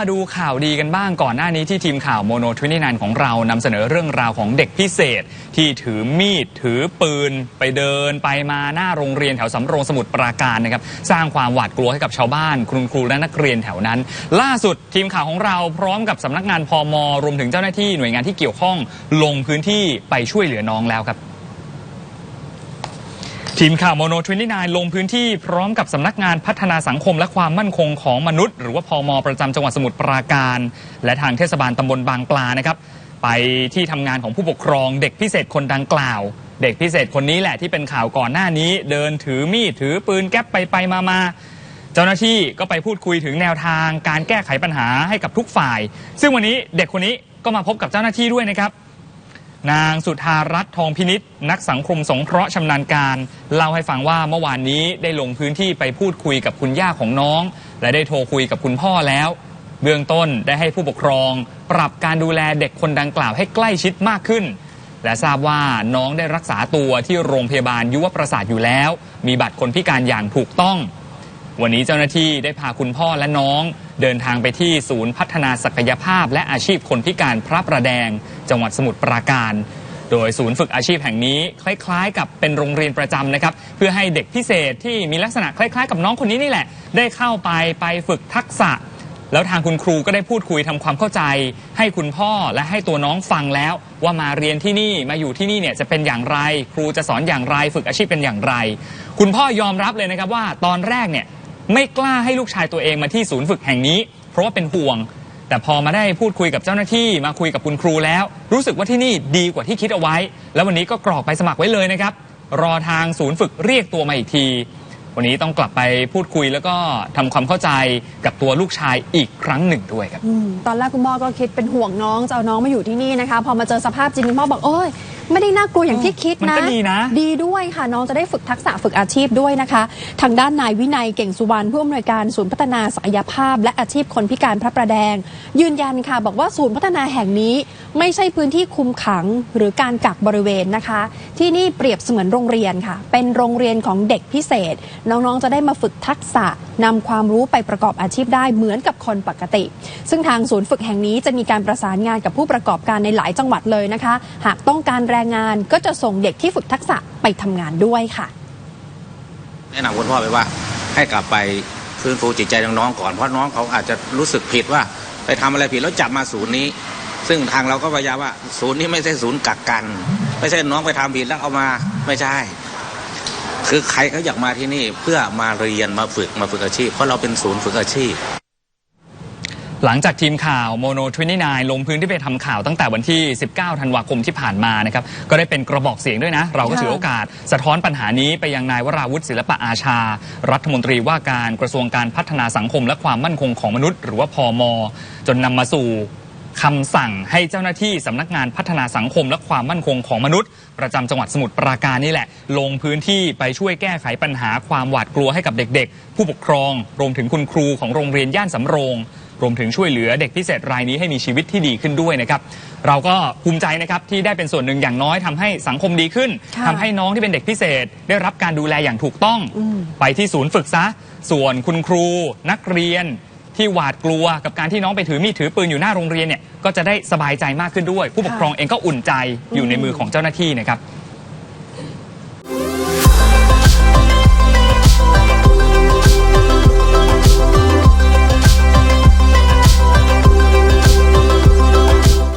มาดูข่าวดีกันบ้างก่อนหน้านี้ที่ทีมข่าวโมโนทวินีนของเรานำเสนอเรื่องราวของเด็กพิเศษ ที่ถือมีดถือปืน ไปเดินไปมาหน้าโรงเรียนแถวสำโรงสมุทรปราการนะครับสร้างความหวาดกลัวให้กับชาวบ้านคุณครูและนักเรียนแถวนั้น ล่าสุดทีมข่าวของเราพร้อมกับสำนักงานพอมรวมถึงเจ้าหน้าที่หน่วยงานที่เกี่ยวข้องลงพื้นที่ไปช่วยเหลือน้องแล้วครับ ทีมข่าวโมโนทวินนลงพื้นที่พร้อมกับสำนักงานพัฒนาสังคมและความมั่นคงของมนุษย์ หรือว่าพอมประจำจังหวัดสมุทรปราการ และทางเทศบาลตำบลบางปลานะครับ ไปที่ทำงานของผู้ปกครองเด็กพิเศษคนดังกล่าว เด็กพิเศษคนนี้แหละที่เป็นข่าวก่อนหน้านี้ เดินถือมีดถือปืนแก๊ปไปไปมามาเจ้าหน้าที่ก็ไปพูดคุยถึงแนวทาง การแก้ไขปัญหาให้กับทุกฝ่าย ซึ่งวันนี้เด็กคนนี้ก็มาพบกับเจ้าหน้าที่ด้วยนะครับ นางสุธารัตน์ทองพินิษนักสังคมสงเคราะห์ชำนาญการ เล่าให้ฟังว่าเมื่อวานนี้ได้ลงพื้นที่ไปพูดคุยกับคุณย่าของน้อง และได้โทรคุยกับคุณพ่อแล้ว เบื้องต้นได้ให้ผู้ปกครอง ปรับการดูแลเด็กคนดังกล่าวให้ใกล้ชิดมากขึ้น และทราบว่าน้องได้รักษาตัวที่โรงพยาบาลยุวประสาทอยู่แล้ว มีบัตรคนพิการอย่างถูกต้อง วันนี้เจ้าหน้าที่ได้พาคุณพ่อและน้อง เดินทางไปที่ศูนย์พัฒนาศักยภาพ และอาชีพคนพิการพระประแดง จังหวัดสมุทรปราการ โดยศูนย์ฝึกอาชีพแห่งนี้ คล้ายๆ กับเป็นโรงเรียนประจำนะครับ เพื่อให้เด็กพิเศษที่มีลักษณะคล้ายๆ กับน้องคนนี้นี่แหละ ได้เข้าไปไปฝึกทักษะ แล้วทางคุณครูก็ได้พูดคุยทำความเข้าใจ ให้คุณพ่อและให้ตัวน้องฟังแล้ว ว่ามาเรียนที่นี่มาอยู่ที่นี่เนี่ยจะเป็นอย่างไร ครูจะสอนอย่างไร ฝึกอาชีพเป็นอย่างไร คุณพ่อยอมรับเลยนะครับว่าตอนแรกเนี่ย ไม่กล้าให้ลูกชายตัวเองมาที่ศูนย์ฝึกแห่งนี้ เพราะว่าเป็นห่วง แต่พอมาได้พูดคุยกับเจ้าหน้าที่มาคุยกับคุณครูแล้ว รู้สึกว่าที่นี่ดีกว่าที่คิดเอาไว้ แล้ววันนี้ก็กรอกไปสมัครไว้เลยนะครับรอทางศูนย์ฝึกเรียกตัวมาอีกที วันนี้ต้องกลับไปพูดคุยแล้วก็ทำความเข้าใจกับตัวลูกชายอีกครั้งหนึ่งด้วยครับ อืมตอนแรกคุณพ่อก็คิดเป็นห่วงน้องจะเอาน้องมาอยู่ที่นี่นะคะ พอมาเจอสภาพจริงคุณพ่อบอกโอ้ยไม่ได้น่ากลัวอย่างที่คิดมันนะก็ดีนะ ดีด้วยค่ะน้องจะได้ฝึกทักษะฝึกอาชีพด้วยนะคะ ทางด้านนายวินัยเก่งสุวรรณผู้อำนวยการศูนย์พัฒนาศักยภาพ และอาชีพคนพิการพระประแดง ยืนยันค่ะ บอกว่าศูนย์พัฒนาแห่งนี้ ไม่ใช่พื้นที่คุมขังหรือการกักบริเวณนะคะ ที่นี่เปรียบเสมือนโรงเรียนค่ะ เป็นโรงเรียนของเด็กพิเศษน้องๆ จะได้มาฝึกทักษะนำความรู้ไปประกอบอาชีพได้เหมือนกับคนปกติ ซึ่งทางศูนย์ฝึกแห่งนี้จะมีการประสานงานกับผู้ประกอบการในหลายจังหวัดเลยนะคะ หากต้องการแรงงานก็จะส่งเด็กที่ฝึกทักษะไปทำงานด้วยค่ะ แนะนำคุณพ่อไปว่า ให้กลับไปฟื้นฟูจิตใจน้องๆก่อนเพราะน้องเขาอาจจะรู้สึกผิดว่าไปทำอะไรผิดแล้วจับมาศูนย์นี้ ซึ่งทางเราก็พยายามว่า ศูนย์นี้ไม่ใช่ศูนย์กักกัน ไม่ใช่น้องไปทำผิดแล้วเอามาไม่ใช่ คือใครเขาอยากมาที่นี่เพื่อมาเรียนมาฝึกมาฝึกอาชีพ เพราะเราเป็นศูนย์ฝึกอาชีพ หลังจากทีมข่าวโมโนทวินีนลงพื้นที่ไปทำข่าวตั้งแต่วันที่ 19 ธันวาคมที่ผ่านมานะครับ ก็ได้เป็นกระบอกเสียงด้วยนะ เราก็ถือโอกาส สะท้อนปัญหานี้ไปยังนายวราวุฒิศิลปะอาชา รัฐมนตรีว่าการกระทรวงการพัฒนาสังคมและความมั่นคงของมนุษย์ หรือว่าพอมจนนำมาสู่ คำสั่งให้เจ้าหน้าที่สำนักงานพัฒนาสังคมและความมั่นคงของมนุษย์ ประจำจังหวัดสมุทรปราการนี่แหละ ลงพื้นที่ไปช่วยแก้ไขปัญหาความหวาดกลัวให้กับเด็กๆ ผู้ปกครอง รวมถึงคุณครูของโรงเรียนย่านสำโรง รวมถึงช่วยเหลือเด็กพิเศษรายนี้ให้มีชีวิตที่ดีขึ้นด้วยนะครับ เราก็ภูมิใจนะครับที่ได้เป็นส่วนหนึ่งอย่างน้อยทำให้สังคมดีขึ้นค่ะ ทำให้น้องที่เป็นเด็กพิเศษ ได้รับการดูแลอย่างถูกต้องอืมไปที่ศูนย์ฝึกซะ ส่วนคุณครู นักเรียน ที่หวาดกลัวกับการที่น้องไปถือมีดถือปืนอยู่หน้าโรงเรียนเนี่ย ก็จะได้สบายใจมากขึ้นด้วย ผู้ปกครองเองก็อุ่นใจอยู่ในมือของเจ้าหน้าที่นะครับ